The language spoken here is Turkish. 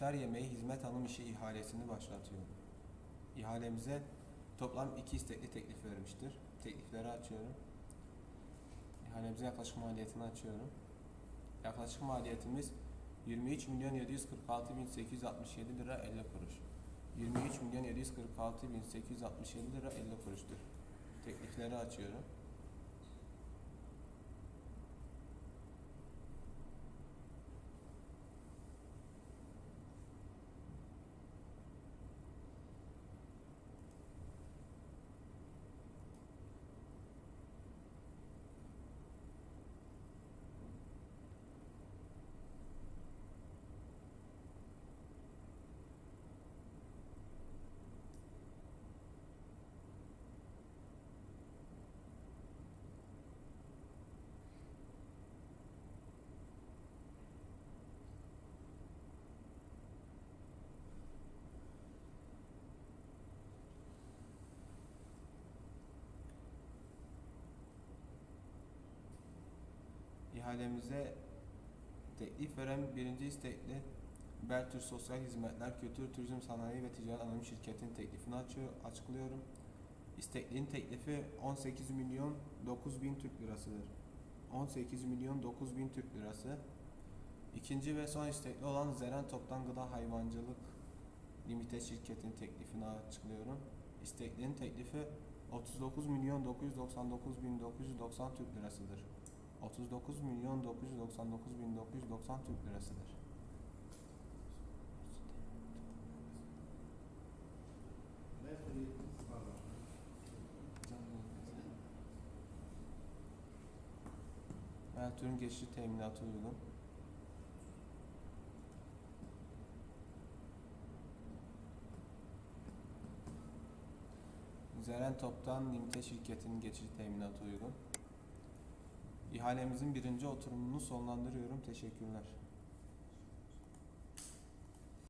iftar yemeği hizmet hanım işi ihalesini başlatıyor. İhalemize toplam iki istekli teklif vermiştir. Teklifleri açıyorum. İhalemize yaklaşık maliyetini açıyorum. Yaklaşık maliyetimiz 23 milyon 746 bin 867 lira 50 kuruş. 23 milyon 746 bin 867 lira 50 kuruştur. Teklifleri açıyorum. İhalemize teklif veren birinci istekli Beltür Sosyal Hizmetler Kültür Turizm Sanayi ve Ticaret Anonim Şirketi'nin teklifini açıyor, açıklıyorum. İsteklinin teklifi 18 milyon 9 bin Türk lirasıdır. 18 milyon 9 bin Türk lirası. İkinci ve son istekli olan Zeren Toptan Gıda Hayvancılık Limited şirketinin teklifini açıklıyorum. İsteklinin teklifi 39 milyon 999 bin 990 Türk lirasıdır. 39 milyon 999 bin 990 Türk lirasıdır. Ertuğrul geçici teminatı uygun. Zeren Toptan Limite şirketinin geçici teminatı uygun. İhalemizin birinci oturumunu sonlandırıyorum. Teşekkürler.